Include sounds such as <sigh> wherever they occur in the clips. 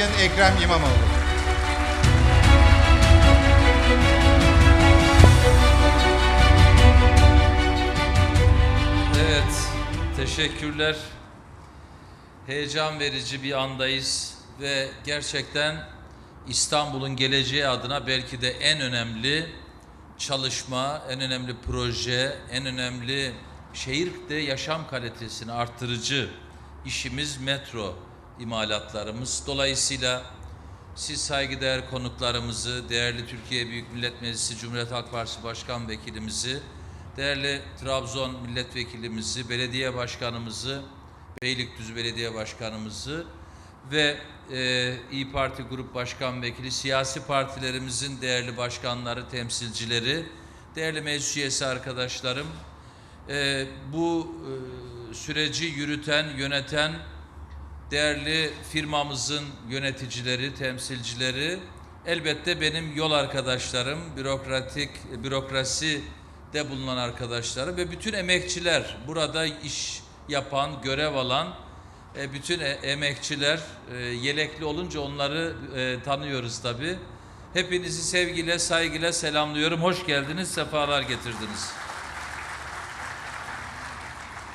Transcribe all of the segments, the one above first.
Sayın Ekrem İmamoğlu. Evet, teşekkürler. Heyecan verici bir andayız ve gerçekten İstanbul'un geleceği adına belki de en önemli çalışma, en önemli proje, en önemli şehirde yaşam kalitesini arttırıcı işimiz metro imalatlarımız. Dolayısıyla siz saygıdeğer konuklarımızı, değerli Türkiye Büyük Millet Meclisi Cumhuriyet Halk Partisi Başkan Vekilimizi, değerli Trabzon Milletvekilimizi, belediye başkanımızı, Beylikdüzü Belediye Başkanımızı ve e, İyi Parti Grup Başkan Vekili, siyasi partilerimizin değerli başkanları, temsilcileri, değerli meclis üyesi arkadaşlarım, e, bu e, süreci yürüten, yöneten değerli firmamızın yöneticileri, temsilcileri, elbette benim yol arkadaşlarım, bürokratik, bürokrasi de bulunan arkadaşlarım ve bütün emekçiler, burada iş yapan, görev alan e, bütün e- emekçiler, e, yelekli olunca onları tanıyoruz tabii. Hepinizi sevgiyle, saygıyla selamlıyorum. Hoş geldiniz, sefalar getirdiniz.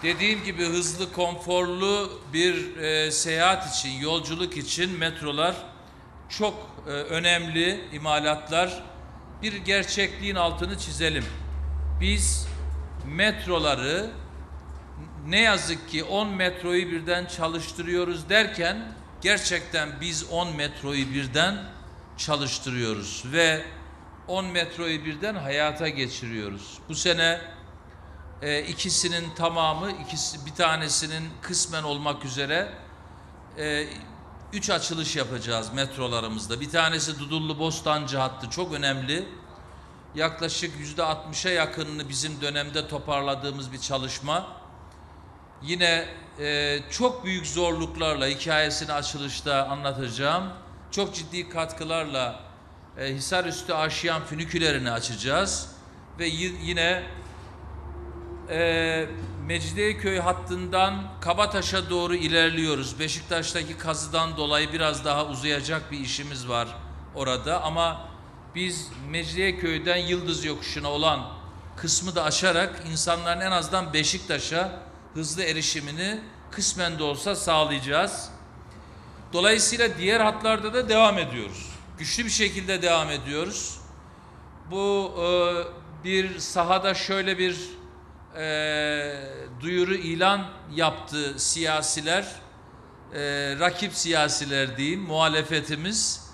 Dediğim gibi hızlı, konforlu bir e, seyahat için, yolculuk için metrolar çok e, önemli imalatlar. Bir gerçekliğin altını çizelim. Biz metroları ne yazık ki 10 metroyu birden çalıştırıyoruz derken gerçekten biz 10 metroyu birden çalıştırıyoruz ve 10 metroyu birden hayata geçiriyoruz. Bu sene e, ikisinin tamamı, ikisi bir tanesinin kısmen olmak üzere e, üç açılış yapacağız metrolarımızda. Bir tanesi Dudullu Bostancı hattı çok önemli. Yaklaşık yüzde 60'a yakınını bizim dönemde toparladığımız bir çalışma. Yine e, çok büyük zorluklarla hikayesini açılışta anlatacağım. Çok ciddi katkılarla e, Hisarüstü Aşiyan fünikülerini açacağız. Ve yine e, Mecidiyeköy hattından Kabataş'a doğru ilerliyoruz. Beşiktaş'taki kazıdan dolayı biraz daha uzayacak bir işimiz var orada ama biz Mecidiyeköy'den Yıldız Yokuşu'na olan kısmı da aşarak insanların en azından Beşiktaş'a hızlı erişimini kısmen de olsa sağlayacağız. Dolayısıyla diğer hatlarda da devam ediyoruz. Güçlü bir şekilde devam ediyoruz. Bu e, bir sahada şöyle bir e, duyuru ilan yaptı siyasiler, e, rakip siyasiler diyeyim, muhalefetimiz.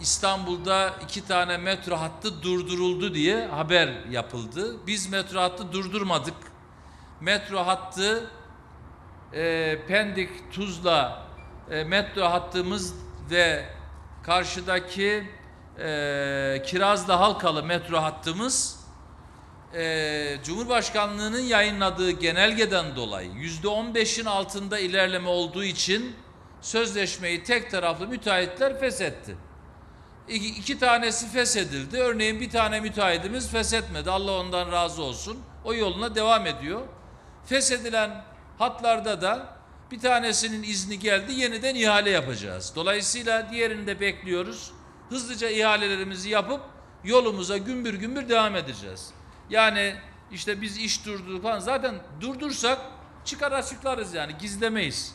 İstanbul'da iki tane metro hattı durduruldu diye haber yapıldı. Biz metro hattı durdurmadık. Metro hattı e, Pendik Tuzla e, metro hattımız ve karşıdaki e, Kirazlı Halkalı metro hattımız e, Cumhurbaşkanlığının yayınladığı genelgeden dolayı yüzde on beşin altında ilerleme olduğu için sözleşmeyi tek taraflı müteahhitler feshetti. İki, iki tanesi feshedildi. Örneğin bir tane müteahhitimiz feshetmedi. Allah ondan razı olsun. O yoluna devam ediyor. Feshedilen hatlarda da bir tanesinin izni geldi. Yeniden ihale yapacağız. Dolayısıyla diğerini de bekliyoruz. Hızlıca ihalelerimizi yapıp yolumuza gümbür gümbür devam edeceğiz. Yani işte biz iş durdurduk falan. Zaten durdursak çıkar açıklarız yani gizlemeyiz.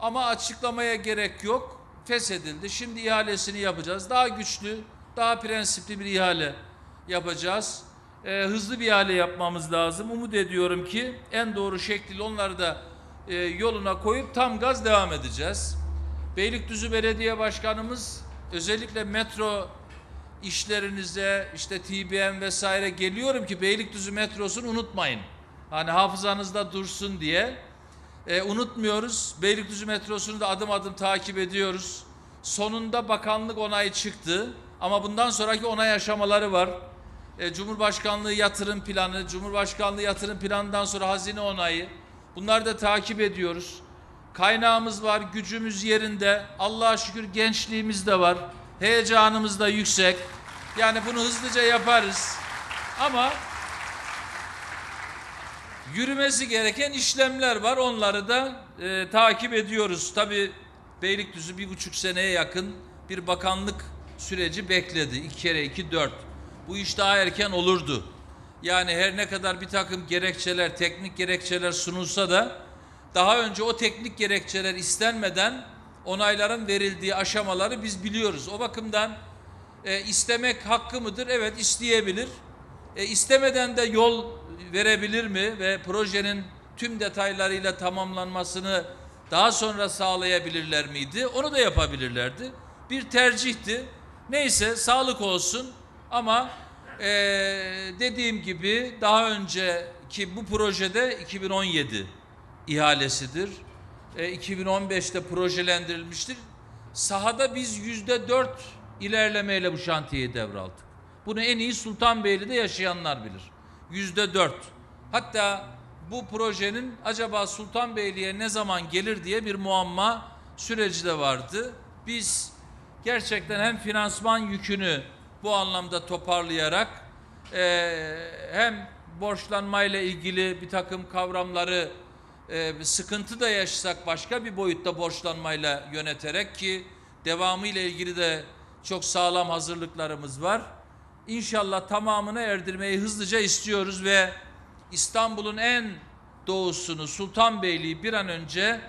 Ama açıklamaya gerek yok. Feshedildi. Şimdi ihalesini yapacağız. Daha güçlü, daha prensipli bir ihale yapacağız. Ee, hızlı bir ihale yapmamız lazım. Umut ediyorum ki en doğru şekliyle onları da e, yoluna koyup tam gaz devam edeceğiz. Beylikdüzü Belediye Başkanımız özellikle metro işlerinize işte TBM vesaire geliyorum ki Beylikdüzü metrosunu unutmayın. Hani hafızanızda dursun diye. E, unutmuyoruz. Beylikdüzü metrosunu da adım adım takip ediyoruz. Sonunda bakanlık onayı çıktı. Ama bundan sonraki onay aşamaları var. E, Cumhurbaşkanlığı yatırım planı, Cumhurbaşkanlığı yatırım planından sonra hazine onayı. Bunları da takip ediyoruz. Kaynağımız var, gücümüz yerinde. Allah'a şükür gençliğimiz de var. Heyecanımız da yüksek. Yani bunu hızlıca yaparız. Ama yürümesi gereken işlemler var. Onları da e, takip ediyoruz. Tabii Beylikdüzü bir buçuk seneye yakın bir bakanlık süreci bekledi. İki kere iki dört. Bu iş daha erken olurdu. Yani her ne kadar bir takım gerekçeler, teknik gerekçeler sunulsa da daha önce o teknik gerekçeler istenmeden onayların verildiği aşamaları biz biliyoruz. O bakımdan e, istemek hakkı mıdır? Evet isteyebilir. E, istemeden de yol verebilir mi ve projenin tüm detaylarıyla tamamlanmasını daha sonra sağlayabilirler miydi? Onu da yapabilirlerdi. Bir tercihti. Neyse sağlık olsun ama e, dediğim gibi daha önceki bu projede 2017 ihalesidir. E, 2015'te projelendirilmiştir. Sahada biz yüzde dört ilerlemeyle bu şantiyeyi devraldık. Bunu en iyi Sultanbeyli'de yaşayanlar bilir. Yüzde dört. Hatta bu projenin acaba Sultanbeyli'ye ne zaman gelir diye bir muamma süreci de vardı. Biz gerçekten hem finansman yükünü bu anlamda toparlayarak eee, hem borçlanmayla ilgili bir takım kavramları bir sıkıntı da yaşasak başka bir boyutta borçlanmayla yöneterek ki devamı ile ilgili de çok sağlam hazırlıklarımız var. İnşallah tamamını erdirmeyi hızlıca istiyoruz ve İstanbul'un en doğusunu Sultanbeyli'yi bir an önce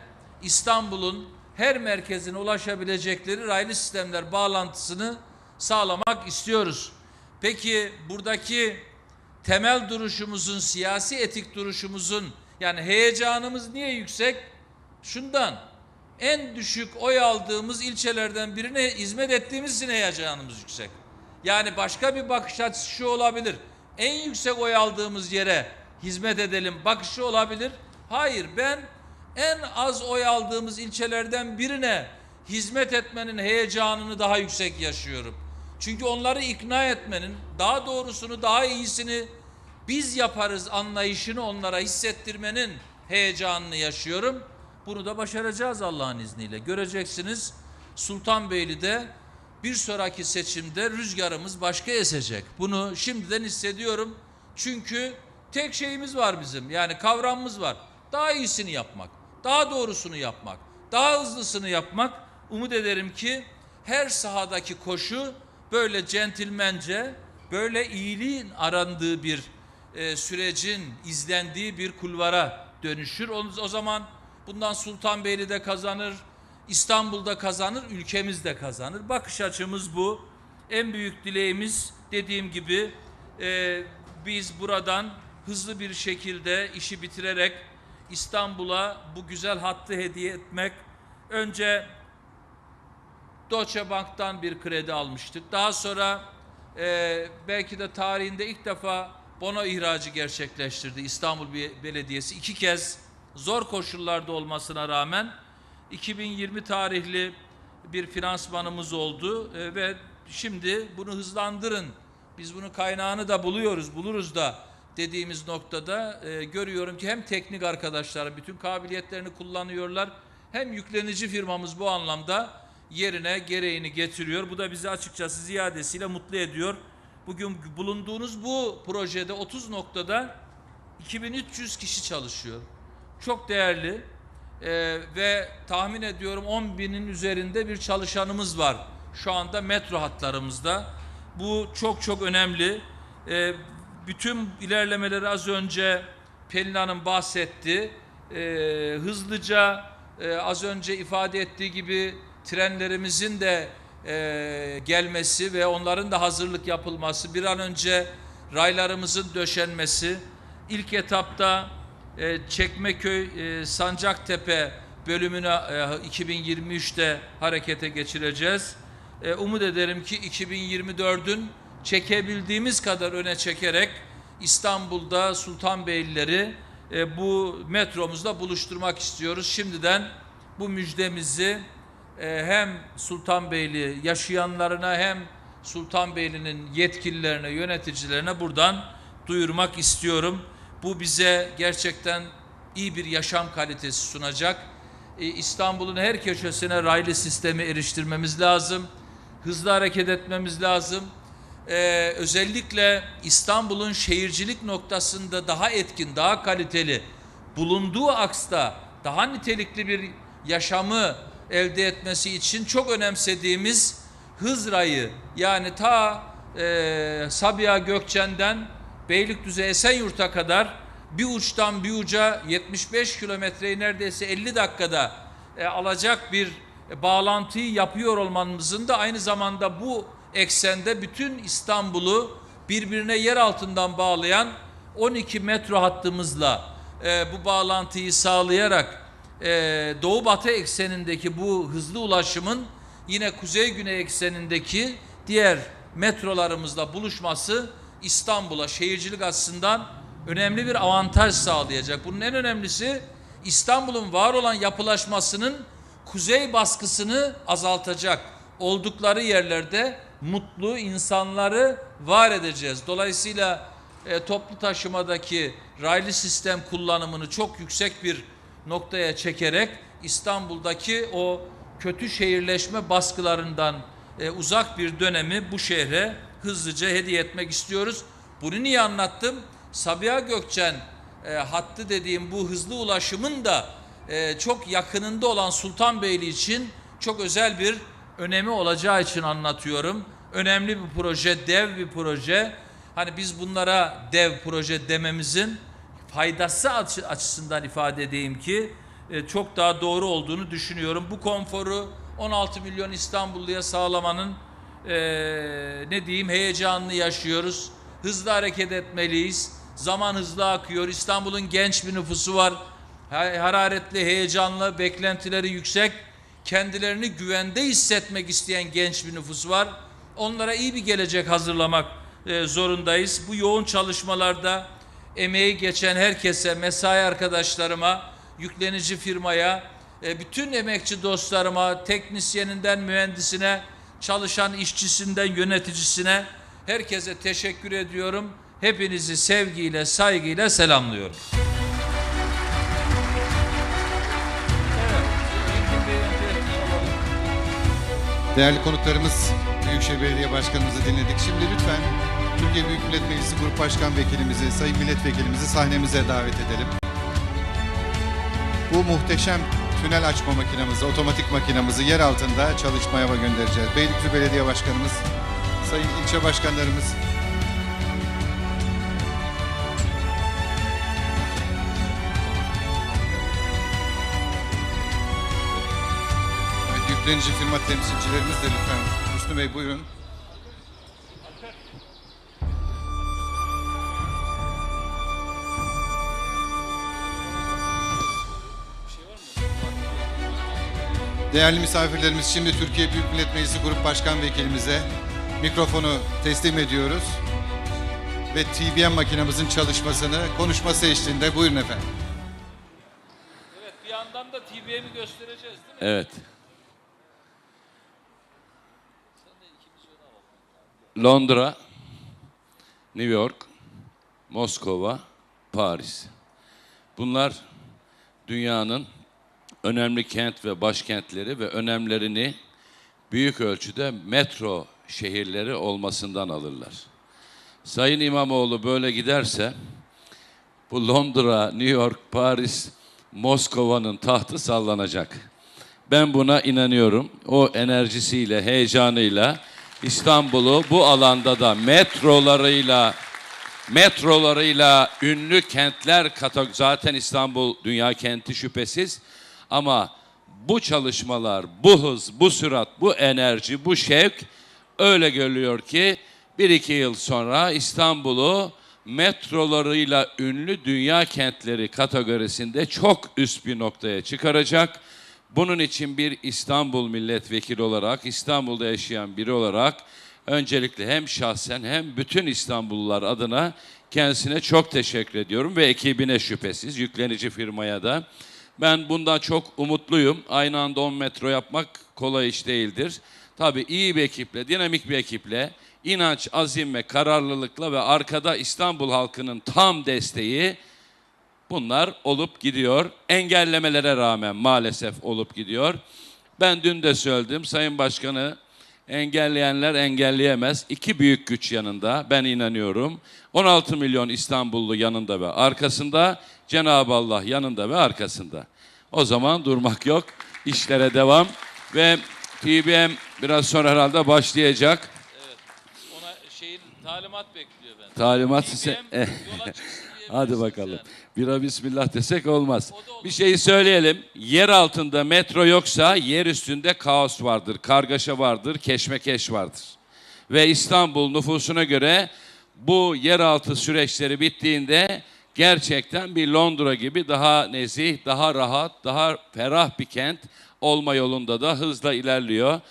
İstanbul'un her merkezine ulaşabilecekleri raylı sistemler bağlantısını sağlamak istiyoruz. Peki buradaki temel duruşumuzun, siyasi etik duruşumuzun yani heyecanımız niye yüksek? Şundan en düşük oy aldığımız ilçelerden birine hizmet ettiğimiz için heyecanımız yüksek. Yani başka bir bakış açısı şu olabilir. En yüksek oy aldığımız yere hizmet edelim bakışı olabilir. Hayır ben en az oy aldığımız ilçelerden birine hizmet etmenin heyecanını daha yüksek yaşıyorum. Çünkü onları ikna etmenin, daha doğrusunu, daha iyisini biz yaparız anlayışını onlara hissettirmenin heyecanını yaşıyorum. Bunu da başaracağız Allah'ın izniyle. Göreceksiniz Sultanbeyli'de bir sonraki seçimde rüzgarımız başka esecek. Bunu şimdiden hissediyorum. Çünkü tek şeyimiz var bizim. Yani kavramımız var. Daha iyisini yapmak, daha doğrusunu yapmak, daha hızlısını yapmak. Umut ederim ki her sahadaki koşu böyle centilmence, böyle iyiliğin arandığı bir e, sürecin izlendiği bir kulvara dönüşür. O, o zaman bundan Sultanbeyli'de kazanır, İstanbul'da kazanır, ülkemiz de kazanır. Bakış açımız bu. En büyük dileğimiz dediğim gibi e, biz buradan hızlı bir şekilde işi bitirerek İstanbul'a bu güzel hattı hediye etmek. Önce Deutsche Bank'tan bir kredi almıştık. Daha sonra e, belki de tarihinde ilk defa bono ihracı gerçekleştirdi İstanbul Be- Belediyesi. iki kez zor koşullarda olmasına rağmen 2020 tarihli bir finansmanımız oldu E, ve şimdi bunu hızlandırın. Biz bunun kaynağını da buluyoruz, buluruz da dediğimiz noktada e, görüyorum ki hem teknik arkadaşlar bütün kabiliyetlerini kullanıyorlar hem yüklenici firmamız bu anlamda yerine gereğini getiriyor. Bu da bizi açıkçası ziyadesiyle mutlu ediyor. Bugün bulunduğunuz bu projede 30 noktada 2300 kişi çalışıyor. Çok değerli e, ve tahmin ediyorum 10 binin üzerinde bir çalışanımız var şu anda metro hatlarımızda. Bu çok çok önemli. E, bütün ilerlemeleri az önce Pelin Hanım bahsetti. E, hızlıca e, az önce ifade ettiği gibi trenlerimizin de e, gelmesi ve onların da hazırlık yapılması, bir an önce raylarımızın döşenmesi, ilk etapta e, Çekmeköy e, Sancaktepe bölümünü e, 2023'te harekete geçireceğiz. E, umut ederim ki 2024'ün çekebildiğimiz kadar öne çekerek İstanbul'da Sultanbeylileri e, bu metromuzla buluşturmak istiyoruz. Şimdiden bu müjdemizi e, hem Sultanbeyli yaşayanlarına hem Sultanbeyli'nin yetkililerine, yöneticilerine buradan duyurmak istiyorum. Bu bize gerçekten iyi bir yaşam kalitesi sunacak. E, İstanbul'un her köşesine raylı sistemi eriştirmemiz lazım. Hızlı hareket etmemiz lazım. Ee, özellikle İstanbul'un şehircilik noktasında daha etkin, daha kaliteli bulunduğu aksta daha nitelikli bir yaşamı elde etmesi için çok önemsediğimiz Hızra'yı yani ta e, Sabiha Gökçen'den Beylikdüzü Esenyurt'a kadar bir uçtan bir uca 75 kilometreyi neredeyse 50 dakikada e, alacak bir e, bağlantıyı yapıyor olmamızın da aynı zamanda bu eksende bütün İstanbul'u birbirine yer altından bağlayan 12 metro hattımızla e, bu bağlantıyı sağlayarak e, Doğu Batı eksenindeki bu hızlı ulaşımın yine Kuzey Güney eksenindeki diğer metrolarımızla buluşması İstanbul'a şehircilik açısından önemli bir avantaj sağlayacak. Bunun en önemlisi İstanbul'un var olan yapılaşmasının kuzey baskısını azaltacak. Oldukları yerlerde mutlu insanları var edeceğiz. Dolayısıyla e, toplu taşımadaki raylı sistem kullanımını çok yüksek bir noktaya çekerek İstanbul'daki o kötü şehirleşme baskılarından e, uzak bir dönemi bu şehre hızlıca hediye etmek istiyoruz. Bunu niye anlattım? Sabiha Gökçen e, hattı dediğim bu hızlı ulaşımın da e, çok yakınında olan Sultanbeyli için çok özel bir önemi olacağı için anlatıyorum. Önemli bir proje, dev bir proje. Hani biz bunlara dev proje dememizin faydası açı- açısından ifade edeyim ki e, çok daha doğru olduğunu düşünüyorum. Bu konforu 16 milyon İstanbulluya sağlamanın e, ne diyeyim heyecanını yaşıyoruz. Hızlı hareket etmeliyiz. Zaman hızlı akıyor. İstanbul'un genç bir nüfusu var. Ha- Hararetli, heyecanlı, beklentileri yüksek. Kendilerini güvende hissetmek isteyen genç bir nüfus var. Onlara iyi bir gelecek hazırlamak e, zorundayız. Bu yoğun çalışmalarda emeği geçen herkese, mesai arkadaşlarıma, yüklenici firmaya, e, bütün emekçi dostlarıma, teknisyeninden mühendisine, çalışan işçisinden yöneticisine herkese teşekkür ediyorum. Hepinizi sevgiyle, saygıyla selamlıyorum. Değerli konuklarımız, Büyükşehir Belediye Başkanımızı dinledik. Şimdi lütfen Türkiye Büyük Millet Meclisi Grup Başkan Vekilimizi, Sayın Milletvekilimizi sahnemize davet edelim. Bu muhteşem tünel açma makinamızı, otomatik makinamızı yer altında çalışmaya göndereceğiz. Beylikdüzü Belediye Başkanımız, Sayın ilçe başkanlarımız, yüklenici firma temsilcilerimiz de lütfen. Hüsnü Bey buyurun. Değerli misafirlerimiz şimdi Türkiye Büyük Millet Meclisi Grup Başkan Vekilimize mikrofonu teslim ediyoruz. Ve TBM makinamızın çalışmasını konuşması eşliğinde buyurun efendim. Evet, bir yandan da TBM'i göstereceğiz değil mi? Evet. Londra, New York, Moskova, Paris. Bunlar dünyanın önemli kent ve başkentleri ve önemlerini büyük ölçüde metro şehirleri olmasından alırlar. Sayın İmamoğlu böyle giderse bu Londra, New York, Paris, Moskova'nın tahtı sallanacak. Ben buna inanıyorum. O enerjisiyle, heyecanıyla İstanbul'u bu alanda da metrolarıyla metrolarıyla ünlü kentler katalog zaten İstanbul dünya kenti şüphesiz ama bu çalışmalar, bu hız, bu sürat, bu enerji, bu şevk öyle görülüyor ki bir iki yıl sonra İstanbul'u metrolarıyla ünlü dünya kentleri kategorisinde çok üst bir noktaya çıkaracak. Bunun için bir İstanbul milletvekili olarak, İstanbul'da yaşayan biri olarak öncelikle hem şahsen hem bütün İstanbullular adına kendisine çok teşekkür ediyorum ve ekibine şüphesiz, yüklenici firmaya da. Ben bundan çok umutluyum. Aynı anda 10 metro yapmak kolay iş değildir. Tabii iyi bir ekiple, dinamik bir ekiple, inanç, azim ve kararlılıkla ve arkada İstanbul halkının tam desteği Bunlar olup gidiyor. Engellemelere rağmen maalesef olup gidiyor. Ben dün de söyledim. Sayın Başkanı engelleyenler engelleyemez. İki büyük güç yanında ben inanıyorum. 16 milyon İstanbullu yanında ve arkasında. Cenab-ı Allah yanında ve arkasında. O zaman durmak yok. işlere devam. Ve TBM biraz sonra herhalde başlayacak. Ona şeyin talimat bekliyor ben. Talimat ise... <laughs> Hadi bakalım. yani. Bira bismillah desek olmaz. Bir şeyi söyleyelim. Yer altında metro yoksa yer üstünde kaos vardır, kargaşa vardır, keşmekeş vardır. Ve İstanbul nüfusuna göre bu yeraltı süreçleri bittiğinde gerçekten bir Londra gibi daha nezih, daha rahat, daha ferah bir kent olma yolunda da hızla ilerliyor.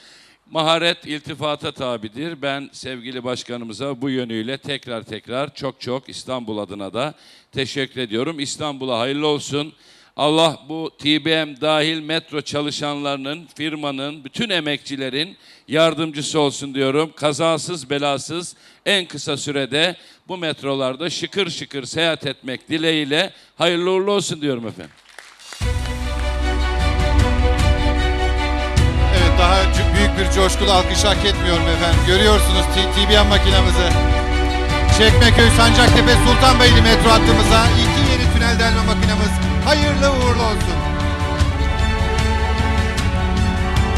Maharet iltifata tabidir. Ben sevgili başkanımıza bu yönüyle tekrar tekrar çok çok İstanbul adına da teşekkür ediyorum. İstanbul'a hayırlı olsun. Allah bu TBM dahil metro çalışanlarının, firmanın, bütün emekçilerin yardımcısı olsun diyorum. Kazasız belasız en kısa sürede bu metrolarda şıkır şıkır seyahat etmek dileğiyle hayırlı uğurlu olsun diyorum efendim. Daha büyük bir coşkulu alkış hak etmiyorum efendim. Görüyorsunuz T- TBM makinamızı. Çekmeköy, Sancaktepe, Sultanbeyli metro hattımıza iki yeni tünel delme makinamız hayırlı uğurlu olsun.